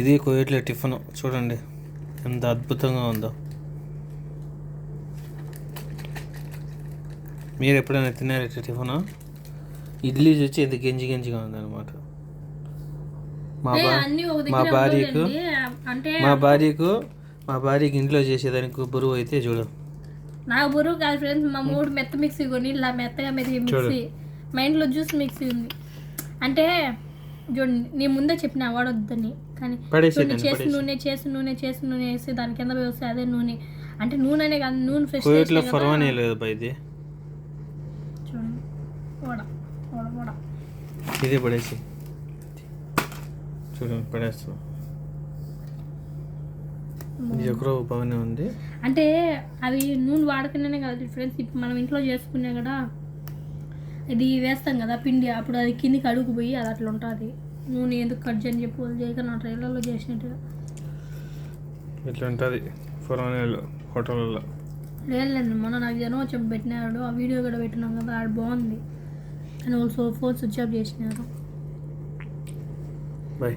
ఇది కోయట్లే టిఫిన్. చూడండి. ఎంత అద్భుతంగా ఉందో. మీరు ఎప్పుడైనా తిన్నారా ఇట్లా టిఫిన్? ఇడ్లీ వచ్చి ఎంత గంజి గంజిగా ఉందన్నమాట. మా మా భార్యకు మా భార్యకు మా భార్యకి ఇంట్లో చేసేదానికి బరువు అయితే చూడు. నాకు బరువు కాదు ఫ్రెండ్స్ మా మూడు మెత్త మిక్సీ కొని ఇలా మెత్తగా మెదిగే మిక్సీ మా ఇంట్లో జ్యూస్ మిక్సీ ఉంది. అంటే చూడండి నీ ముందే చెప్పిన వాడొద్దని కానీ చేసి. నూనె చేసి నూనె చేసి నూనె వేసి దాని కింద వస్తే అదే నూనె. అంటే నూనెనే కాదు నూనె ఫ్రెష్ లేదు ఇది. చూడండి వడ వడ వడ ఇదే పడేసి చూడండి పడేస్తాం బాగానే ఉంది. అంటే అవి నూనె వాడకనే కాదు ఫ్రెండ్స్ ఇప్పుడు మనం ఇంట్లో చేసుకునే కదా ఇది వేస్తాం కదా పిండి అప్పుడు అది కిందికి అడుగు పోయి అది అట్లా ఉంటుంది. నూనె ఎందుకు కట్ చేయని చెప్పి వాళ్ళు చేయక నా ట్రైలర్లో చేసినట్టుగా. ఇట్లా ఉంటుంది హోటల్లో లేదండి మొన్న నాకు జనం వచ్చి పెట్టినాడు ఆ వీడియో కూడా పెట్టినాం కదా ఆడ బాగుంది. అని వాళ్ళు ఫోన్ స్విచ్ ఆఫ్ చేసినారు. బాయ్